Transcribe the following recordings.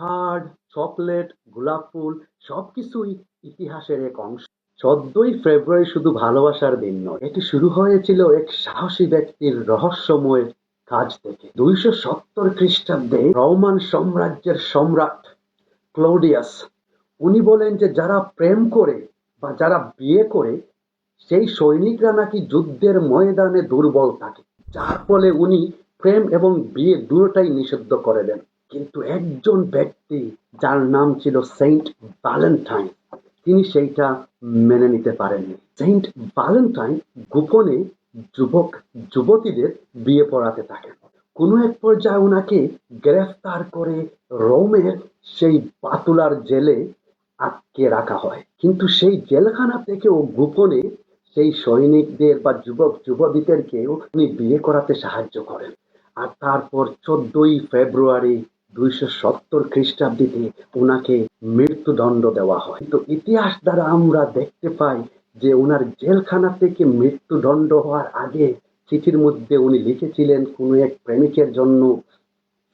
Card, chocolate, গোলাপ ফুল, সবকিছুই ইতিহাসের এক অংশ। চোদ্দই ফেব্রুয়ারি শুধু ভালোবাসার দিন নয়, এটি শুরু হয়েছিল এক সাহসী ব্যক্তির রহস্যময় কাজ থেকে। দুইশো সত্তর খ্রিস্টাব্দে রোমান সাম্রাজ্যের সম্রাট ক্লোডিয়াস, উনি বলেন যে যারা প্রেম করে বা যারা বিয়ে করে, সেই সৈনিকরা নাকি যুদ্ধের ময়দানে দুর্বল থাকে। যার ফলে উনি প্রেম এবং বিয়ে দুটোটাই নিষিদ্ধ করে দেন। কিন্তু একজন ব্যক্তি যার নাম ছিল সেন্ট ভ্যালেন্টাইন তিনি সেইটা মেনে নিতে পারেননি। সেন্ট ভ্যালেন্টাইন গোপনে যুবক, যুবতীদের বিয়ে পড়াতে থাকেন। কোনো এক পর্যায়ে ওনাকে গ্রেফতার করে রোমের সেই পাতুলার জেলে আটকে রাখা হয়। কিন্তু সেই জেলখানা থেকেও গোপনে সেই সৈনিকদের বা যুবক, যুবতীদেরকেও উনি বিয়ে করাতে সাহায্য করেন। আর তারপর চোদ্দই ফেব্রুয়ারি দুইশো সত্তর খ্রিস্টাব্দীতে ওনাকে মৃত্যুদণ্ড দেওয়া হয়। তো ইতিহাস দ্বারা আমরা দেখতে পাই যে ওনার জেলখানা থেকে মৃত্যুদণ্ড হওয়ার আগে চিঠির মধ্যে উনি লিখেছিলেন কোনো এক প্রেমিকের জন্য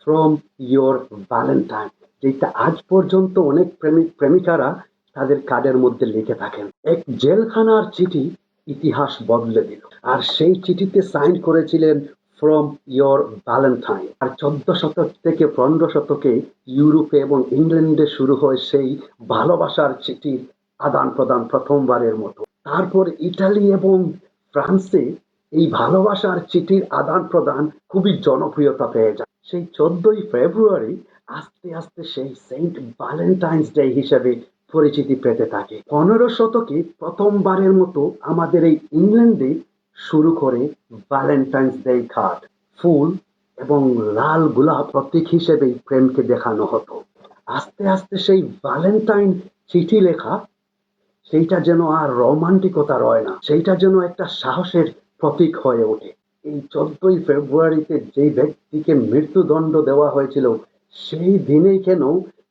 ফ্রম ইয়োর ভ্যালেন্টাইন যেটা আজ পর্যন্ত অনেক প্রেমিক, প্রেমিকারা তাদের কার্ডের মধ্যে লিখে থাকেন। এক জেলখানার চিঠি ইতিহাস বদলে দিল। আর সেই চিঠিতে সাইন করেছিলেন ফ্রম ইয়োর ভ্যালেন্টাইন আর চোদ্দ শতক থেকে পনেরো শতকে ইউরোপে এবং ইংল্যান্ডে শুরু হয় সেই ভালোবাসার চিঠির আদান প্রদান প্রথমবারের মতো। তারপর ইটালি এবং ফ্রান্সে এই ভালোবাসার চিঠির আদান প্রদান খুবই জনপ্রিয়তা পেয়ে যায়। সেই চোদ্দই ফেব্রুয়ারি আস্তে আস্তে সেই সেন্ট ভ্যালেন্টাইন্স ডে হিসেবে পরিচিতি পেতে থাকে। পনেরো শতকে প্রথমবারের মতো আমাদের এই ইংল্যান্ডে শুরু করে ভ্যালেন্টাইন্স ডে কার্ড ফুল এবং লাল গোলাপ প্রতীক হিসেবে প্রেমকে দেখানো হতো। আস্তে আস্তে সেই ভ্যালেন্টাইন চিঠি লেখা, সেইটা যেন আর রোমান্টিকতা রয় না, সেইটা যেন একটা সাহসের প্রতীক হয়ে ওঠে। এই চোদ্দই ফেব্রুয়ারিতে যে ব্যক্তিকে মৃত্যুদণ্ড দেওয়া হয়েছিল, সেই দিনেই কেন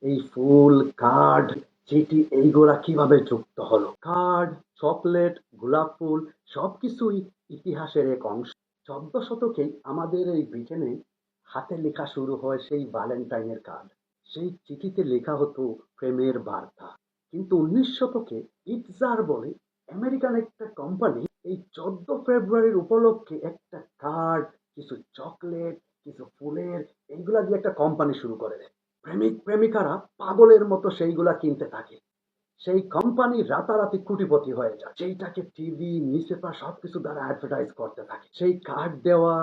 এই ফুল, কার্ড, চিঠি, এইগুলা কীভাবে যুক্ত হলো? কার্ড চকলেট, গোলাপ ফুল, সবকিছুই ইতিহাসের এক অংশ। চোদ্দ শতকেই আমাদের এই ব্রিটেনে হাতে লেখা শুরু হয় সেই ভ্যালেন্টাইনের কার্ড। সেই চিঠিতে লেখা হতো প্রেমের বার্তা। কিন্তু উনিশ শতকে ইটজার বলে আমেরিকান একটা কোম্পানি এই চোদ্দ ফেব্রুয়ারির উপলক্ষে একটা কার্ড, কিছু চকলেট, কিছু ফুলের, এইগুলা দিয়ে একটা কোম্পানি শুরু করে দেয়। প্রেমিক প্রেমিকারা পাগলের মতো সেইগুলা কিনতে থাকে। সেই কোম্পানি রাতারাতি কোটিপতি হয়ে যায় সেইটাকে টিভি নিউজ পেপার সবকিছু দ্বারা অ্যাডভার্টাইজ করতে থাকে। সেই কার্ড দেওয়া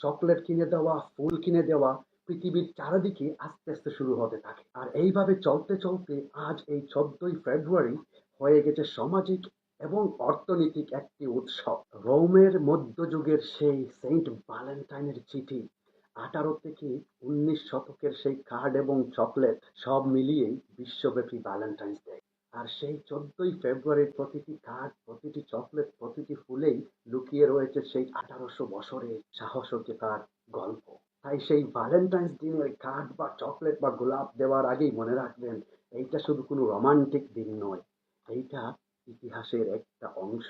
চকলেট কিনে দেওয়া, ফুল কিনে দেওয়া পৃথিবীর চারিদিকে আস্তে আস্তে শুরু হতে থাকে। আর এইভাবে চলতে চলতে আজ এই চোদ্দই ফেব্রুয়ারি হয়ে গেছে সামাজিক এবং অর্থনৈতিক একটি উৎসব। রোমের মধ্যযুগের সেই সেন্ট ভ্যালেন্টাইনের চিঠি, আঠারো থেকে উনিশ শতকের সেই কার্ড এবং চকলেট সব মিলিয়েই বিশ্বব্যাপী ভ্যালেন্টাইন্স ডে আর সেই চোদ্দই ফেব্রুয়ারির প্রতিটি কার্ড প্রতিটি চকলেট, প্রতিটি ফুলেই লুকিয়ে রয়েছে সেই আঠারোশো বছরের সাহসিকতার গল্প। তাই সেই ভ্যালেন্টাইন্স দিনের কার্ড বা চকলেট বা গোলাপ দেওয়ার আগেই মনে রাখবেন, এইটা শুধু কোনো রোমান্টিক দিন নয়, এইটা ইতিহাসের একটা অংশ।